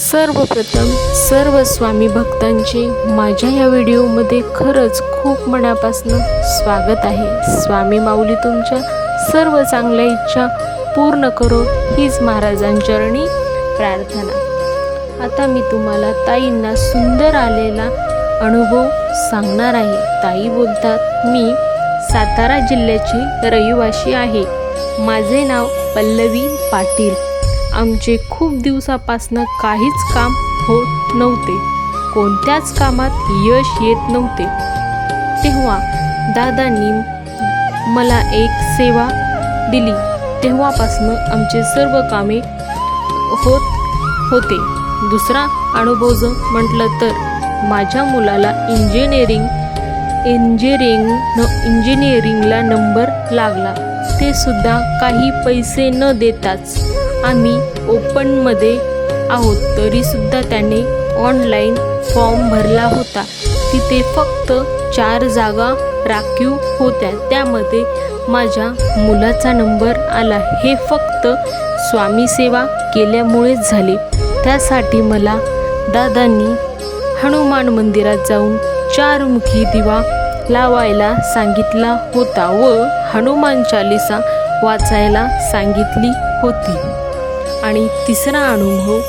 सर्वप्रथम सर्व स्वामी भक्तांचे माझ्या या व्हिडिओमध्ये खरंच खूप मनापासून स्वागत आहे. स्वामी माऊली तुमच्या सर्व चांगल्या इच्छा पूर्ण करो हीच महाराजांचरणी प्रार्थना. आता मी तुम्हाला ताईंना सुंदर आलेला अनुभव सांगणार आहे. ताई बोलतात मी सातारा जिल्ह्याची रहिवाशी आहे. माझे नाव पल्लवी पाटील. आमचे खूप दिवसापासनं काहीच काम होत नव्हते. कोणत्याच कामात यश येत नव्हते. तेव्हा दादांनी मला एक सेवा दिली. तेव्हापासनं आमचे सर्व कामे होत होते. दुसरा अनुभव जर म्हटलं तर माझ्या मुलाला इंजिनिअरिंग इंजिनिअरिंग न इंजिनिअरिंगला नंबर लागला. ते सुद्धा काही पैसे न देताच. आम्ही ओपनमध्ये आहोत तरीसुद्धा त्याने ऑनलाईन फॉर्म भरला होता. तिथे फक्त चार जागा राखीव होत्या. त्यामध्ये माझ्या मुलाचा नंबर आला. हे फक्त स्वामी सेवा केल्यामुळेच झाले. त्यासाठी मला दादांनी हनुमान मंदिरात जाऊन चारमुखी दिवा लावायला सांगितला होता व हनुमान चालिसा वाचायला सांगितली होती. आणि तिसरा अनुभव.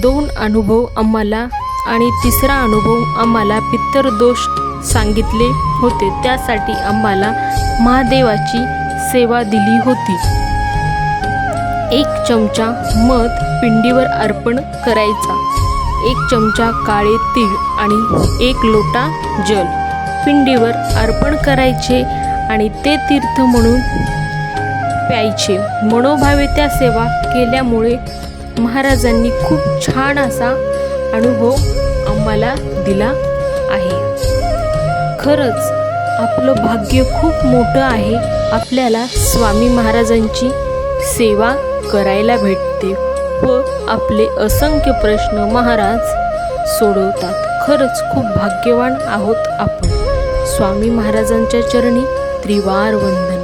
दोन अनुभव आम्हाला आणि तिसरा अनुभव आम्हाला पित्तरदोष सांगितले होते. त्यासाठी आम्हाला महादेवाची सेवा दिली होती. एक चमचा मध पिंडीवर अर्पण करायचा. एक चमचा काळे तीळ आणि एक लोटा जल पिंडीवर अर्पण करायचे आणि ते तीर्थ म्हणून प्यायचे. मनोभावे त्या सेवा केल्यामुळे महाराजांनी खूप छान असा अनुभव आम्हाला दिला आहे. खरंच आपलं भाग्य खूप मोठं आहे. आपल्याला स्वामी महाराजांची सेवा करायला भेटते व आपले असंख्य प्रश्न महाराज सोडवतात. खरंच खूप भाग्यवान आहोत आपण. स्वामी महाराजांच्या चरणी त्रिवार वंदन.